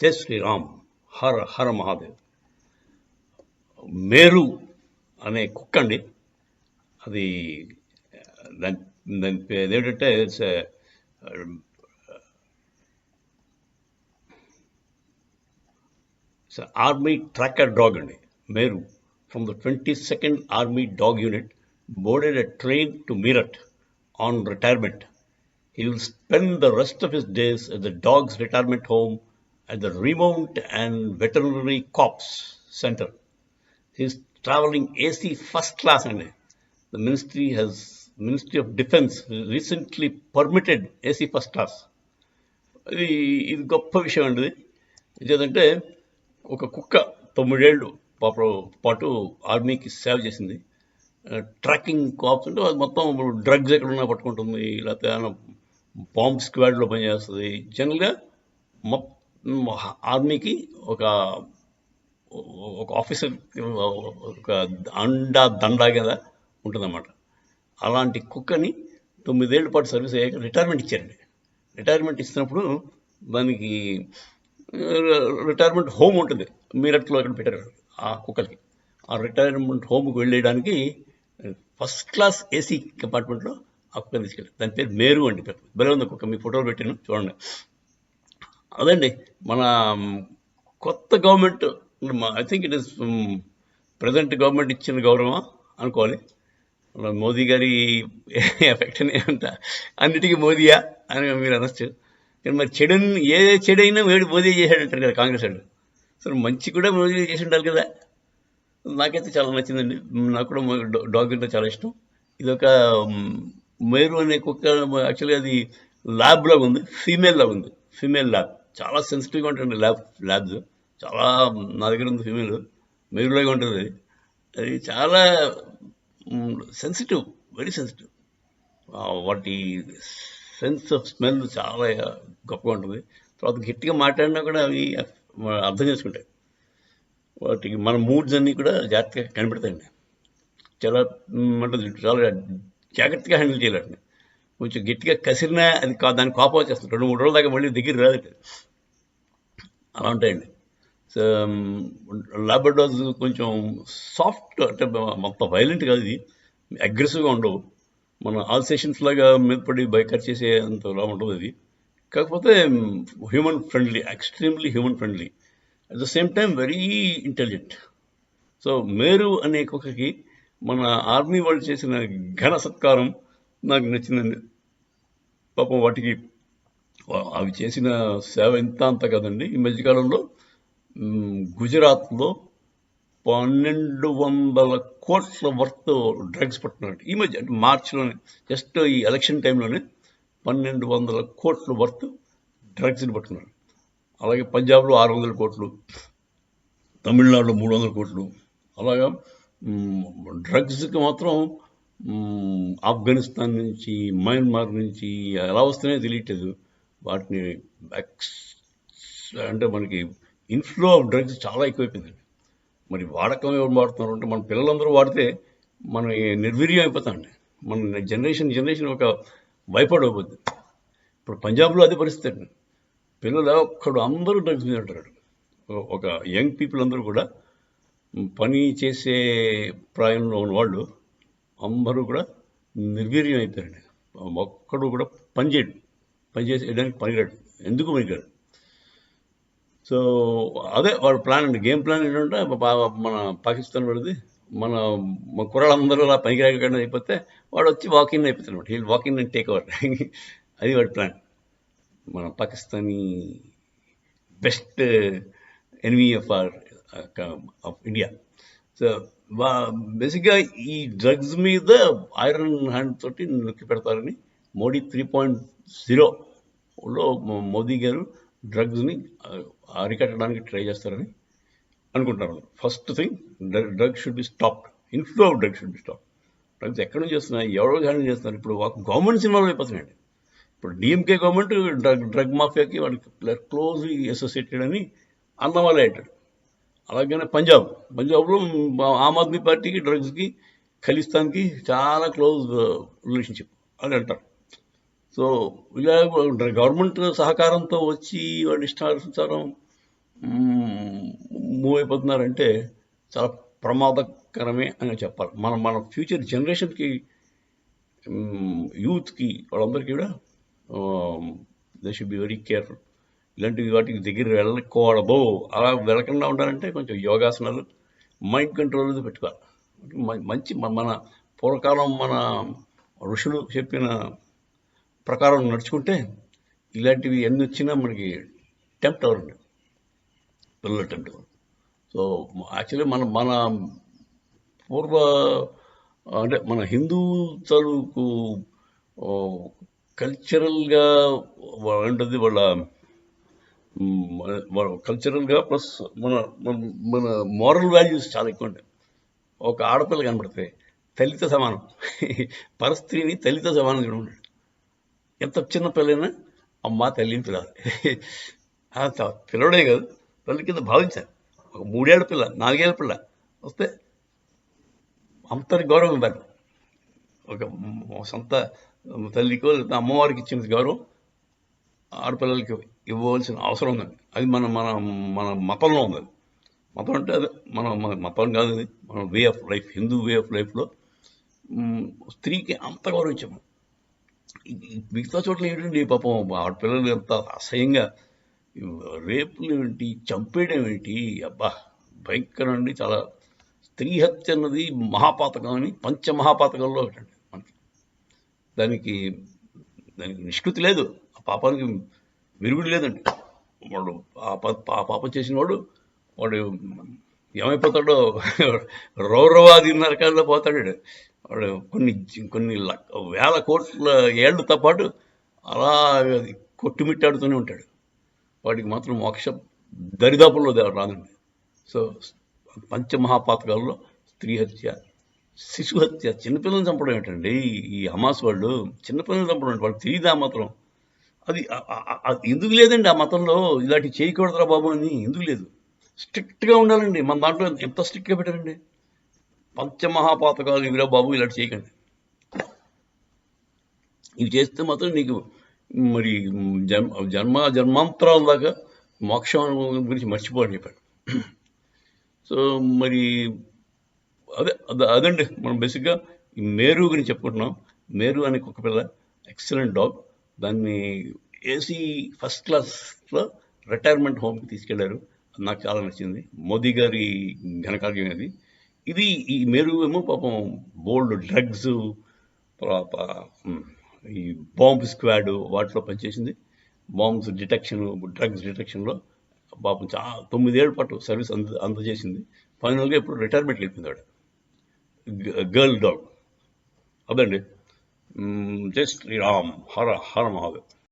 జై శ్రీరామ్ హర హర మహాదేవ్ మేరు అనే కుక్క అండి అది దాని దాని పేరు ఏంటంటే it's a, it's an army tracker dog అండి మేరు from the 22nd Army Dog Unit boarded a train to Meerut on retirement. He will spend the rest of his days at the dog's retirement home at the Remount and Veterinary Corps Center. He's traveling AC first class and the ministry has Ministry of Defense recently permitted AC first class. ఇది ఇది గొప్ప విషయం అండి ఇది ఏంటంటే ఒక కుక్క తొమ్మిదేళ్ళు పాప పాటు ఆర్మీకి సేవ చేసింది ట్రాకింగ్ కాప్స్ అంటే అది మొత్తం డ్రగ్స్ ఎక్కడ ఉన్నా పట్టుకుంటుంది లేకపోతే ఏమైనా బాంబ్ స్క్వాడ్లో పనిచేస్తుంది జనరల్గా మొత్తం ఆర్మీకి ఒక ఒక ఆఫీసర్ ఒక అండా దండా కింద ఉంటుందన్నమాట. అలాంటి కుక్కని తొమ్మిదేళ్ళ పాటు సర్వీస్ అయ్యాక రిటైర్మెంట్ ఇచ్చారండి. రిటైర్మెంట్ ఇచ్చినప్పుడు దానికి రిటైర్మెంట్ హోమ్ ఉంటుంది. మీరట్లో అక్కడ పెట్టారు ఆ కుక్కలకి. ఆ రిటైర్మెంట్ హోమ్కి వెళ్ళేయడానికి ఫస్ట్ క్లాస్ ఏసీ కంపార్ట్మెంట్లో ఆ కుక్కని తీసుకెళ్ళి దాని పేరు మేరు అండి. పేరు బెల ఉంది కుక్క. మీ ఫోటోలు పెట్టాను. చూడండి. అదండి. మన కొత్త government I think it is present government ఇచ్చిన గౌరవం అనుకోవాలి. మోదీ గారి ఎఫెక్ట్ అంట. అన్నిటికీ మోదీయా అని మీరు అనొచ్చు. కానీ మరి చెడు ఏ చెడైనా వేడి మోదీ చేశాడంటారు కదా కాంగ్రెస్ వాళ్ళు. సో మంచి కూడా మోదీ చేసి ఉండాలి కదా. నాకైతే చాలా నచ్చిందండి. నాకు కూడా డాగ్ అంటే చాలా ఇష్టం. ఇది ఒక మేరు అనే కుక్క యాక్చువల్గా అది ల్యాబ్లో ఉంది. ఫీమేల్లో ఉంది. Female lab. చాలా సెన్సిటివ్గా ఉంటుంది ల్యాబ్ ల్యాబ్స్ చాలా నా దగ్గర ఉంది ఫీమేల్ మెరుగులాగా ఉంటుంది. అది చాలా సెన్సిటివ్ వెరీ సెన్సిటివ్ వాటి సెన్స్ ఆఫ్ స్మెల్ చాలా గొప్పగా ఉంటుంది. తర్వాత గట్టిగా మాట్లాడినా కూడా అవి అర్థం చేసుకుంటాయి. వాటికి మన మూడ్స్ అన్నీ కూడా జాగ్రత్తగా కనిపెడతాయండి. చాలా అంటే చాలా జాగ్రత్తగా హ్యాండిల్ చేయాలండి. కొంచెం గట్టిగా కసిరినా అది దాని కోపం వచ్చేస్తుంది. రెండు మూడు రోజుల దాకా మళ్ళీ దగ్గర రాదు. అలా ఉంటాయండి. సో కొంచెం సాఫ్ట్ అంటే మొత్తం వైలెంట్ కాదు ఇది. అగ్రెసివ్గా ఉండవు. మన ఆల్సేషన్స్ లాగా మీద పడి బైకర్ చేసే అంతలా ఉండదు అది. కాకపోతే human friendly extremely human friendly at the same time very intelligent so Meru అనే కుక్కకి మన ఆర్మీ వాళ్ళు చేసిన ఘన సత్కారం నాకు నచ్చిందండి. పాపం వాటికి అవి చేసిన సేవ ఎంత అంత కదండి. ఈ మధ్యకాలంలో గుజరాత్లో పన్నెండు వందల కోట్ల వర్త్ డ్రగ్స్ పట్టుకున్నాడు ఈ మధ్య అంటే మార్చిలోనే జస్ట్ ఈ ఎలక్షన్ టైంలోనే పన్నెండు వందల కోట్ల వర్త్ డ్రగ్స్ని పట్టుకున్నాడు అలాగే పంజాబ్లో ఆరు వందల కోట్లు తమిళనాడులో మూడు వందల కోట్లు. అలాగా డ్రగ్స్కి మాత్రం ఆఫ్ఘనిస్తాన్ నుంచి మయన్మార్ నుంచి ఎలా వస్తున్నాయో తెలియట్లేదు. వాటిని అంటే మనకి ఇన్ఫ్లో ఆఫ్ డ్రగ్స్ చాలా ఎక్కువైపోయింది మరి వాడకం ఎవరు వాడుతున్నారు అంటే మన పిల్లలందరూ వాడితే మనం నిర్వీర్యం అయిపోతామండి మన జనరేషన్ జనరేషన్ ఒక భయపడి అయిపోద్ది ఇప్పుడు పంజాబ్లో అదే పరిస్థితి అండి. పిల్లలు ఒక్కడు అందరూ డ్రగ్స్ మీద ఉంటారు ఒక యంగ్ పీపుల్ అందరూ కూడా పని చేసే ప్రాయంలో ఉన్న వాళ్ళు అందరూ కూడా నిర్వీర్యం అయిపోయారండి. ఒక్కడు కూడా పని చేయడు. పనిచేసి చేసేయడానికి పనికిరాడు. ఎందుకు పనికిరాడు? సో అదే వాడు ప్లాన్ అండి. గేమ్ ప్లాన్ ఏంటంటే మన పాకిస్తాన్ వాడిది. మన మన కుర్రాళ్ళందరూ అలా పనికిరాకుండా అయిపోతే వాడు వచ్చి వాకింగ్ అయిపోతాడు అనమాట heel walking and take over అది వాడి ప్లాన్. మన Pakistani best enemy of or of India. So బేసిక్గా ఈ డ్రగ్స్ మీద ఐరన్ హ్యాండ్ తోటి నొక్కి పెడతారని మోడీ త్రీ పాయింట్ జీరోలో మోదీ గారు డ్రగ్స్ని అరికట్టడానికి ట్రై చేస్తారని అనుకుంటారు. First thing drug should be stop inflow of drug should be stop drugs ఎక్కడి నుంచి చేస్తున్నాయి ఎవరో హ్యాండిల్ చేస్తున్నారు? ఇప్పుడు గవర్నమెంట్ సినిమాలు అయిపోతున్నాయండి. ఇప్పుడు డిఎంకే గవర్నమెంట్ డ్రగ్ డ్రగ్ మాఫియాకి వాడికి క్లోజ్లీ అసోసియేటెడ్ అని అన్నవాళ్ళే అయ్యాడు అలాగనే పంజాబ్. పంజాబ్లో ఆమ్ ఆద్మీ పార్టీకి డ్రగ్స్కి ఖలిస్తాన్కి చాలా క్లోజ్ రిలేషన్షిప్ uh, అని అంటారు. సో ఇలా గవర్నమెంట్ సహకారంతో వచ్చి వాడి ఇష్టానుసారం మూవ్ అయిపోతున్నారంటే చాలా ప్రమాదకరమే అని చెప్పాలి. మన మన ఫ్యూచర్ జనరేషన్కి యూత్కి వాళ్ళందరికీ కూడా they should be very careful ఇలాంటివి వాటికి దగ్గర వెళ్ళకూడదు. అలా వెళ్ళకుండా ఉండాలంటే కొంచెం యోగాసనాలు మైండ్ కంట్రోల్ పెట్టుకోవాలి. మంచి మన పూర్వకాలం మన ఋషులు చెప్పిన ప్రకారం నడుచుకుంటే ఇలాంటివి ఎన్ని వచ్చినా మనకి టెంప్ట్ అవ్వండి పిల్లలు టెంప్ట్ అవ్వరు సో యాక్చువల్లీ మన మన పూర్వ అంటే మన హిందూ తాలూకు కల్చరల్గా ఉంటుంది వాళ్ళ కల్చరల్గా ప్లస్ మన మన- మన మోరల్ వాల్యూస్ చాలా ఎక్కువ ఉంటాయి. ఒక ఆడపిల్ల కనబడితే తల్లితో సమానం. పరస్త్రీని తల్లితో సమానం చూడండి ఎంత చిన్న పిల్లైనా అమ్మ తల్లిని పిల్లాలి ఆ పిల్లడే కాదు తల్లి కింద భావించాలి. ఒక మూడేళ్ళ పిల్ల నాలుగేళ్ళ పిల్ల వస్తే అంతటి గౌరవం ఇవ్వాలి. ఒక సొంత తల్లికో లేదా అమ్మవారికి ఇచ్చిన గౌరవం ఆడపిల్లలకి ఇవ్వవలసిన అవసరం ఉందండి. అది మన మన మన మతంలో ఉంది అది. మతం అంటే అది మన మన మతం కాదు అది. మన way of life Hindu way of లైఫ్లో స్త్రీకి అంత గౌరవించాము మిగతా చోట్ల ఏంటండి పాపం ఆడపిల్లలు ఎంత అసహ్యంగా రేపులు ఏంటి చంపేయడం ఏంటి అబ్బా భయంకరం అండి చాలా స్త్రీ హత్య అన్నది మహాపాతకం అని పంచమహాపాతకంలో ఒకటండి మనకి. దానికి దానికి నిష్కృతి లేదు. ఆ పాపానికి విరుగుడు లేదండి. వాడు ఆ పాపం చేసిన వాడు వాడు ఏమైపోతాడో రౌరవాది నరకాల్లో పోతాడు. కొన్ని కొన్ని లక్- వేల కోట్ల ఏళ్ళతో పాటు అలా కొట్టుమిట్టాడుతూనే ఉంటాడు. వాటికి మాత్రం మోక్ష దరిదాపుల్లో రాదండి. సో పంచమహాపాతకాల్లో స్త్రీ హత్య శిశు హత్య చిన్నపిల్లలు చంపడం ఏంటండి? ఈ హమాస్ వాళ్ళు చిన్నపిల్లలు చంపడం వాళ్ళు వాళ్ళకి తెలియదా మాత్రం? అది ఎందుకు లేదండి ఆ మతంలో ఇలాంటి చేయకూడదురా బాబు అని? ఎందుకు లేదు? స్ట్రిక్ట్గా ఉండాలండి. మన దాంట్లో ఎంత స్ట్రిక్ట్గా పెట్టారండి? పంచమహాపాతకాలు ఇవిరా బాబు ఇలాంటి చేయకండి. ఇవి చేస్తే మాత్రం నీకు మరి జన్మ జన్మ జన్మాంతరాల దాకా మోక్షం గురించి మర్చిపోని చెప్పాడు. సో మరి అదే అదే అదండి. మనం బేసిక్గా ఈ మేరు గురించి చెప్పుకుంటున్నాం. మేరు అనే కుక్క పిల్ల ఎక్సలెంట్ డాగ్. దాన్ని ఏసీ ఫస్ట్ క్లాస్లో రిటైర్మెంట్ హోమ్కి తీసుకెళ్ళారు. అది నాకు చాలా నచ్చింది. మోదీ గారి ఘనకార్యం అది. ఇది ఈ మేరు ఏమో పాపం బోల్డ్ డ్రగ్స్ తర్వాత ఈ బాంబ్ స్క్వాడ్ వాటిలో పనిచేసింది. బాంబ్స్ డిటెక్షన్ డ్రగ్స్ డిటెక్షన్లో పాపం చా తొమ్మిదేళ్ళ పాటు సర్వీస్ అంద అందజేసింది. ఫైనల్గా ఇప్పుడు రిటైర్మెంట్కి వెళ్ళిపోయింది ఆవిడ గర్ల్ డాగ్. అదండి. జస్ట్ శ్రీరామ్ హర హర మహాదేవ్.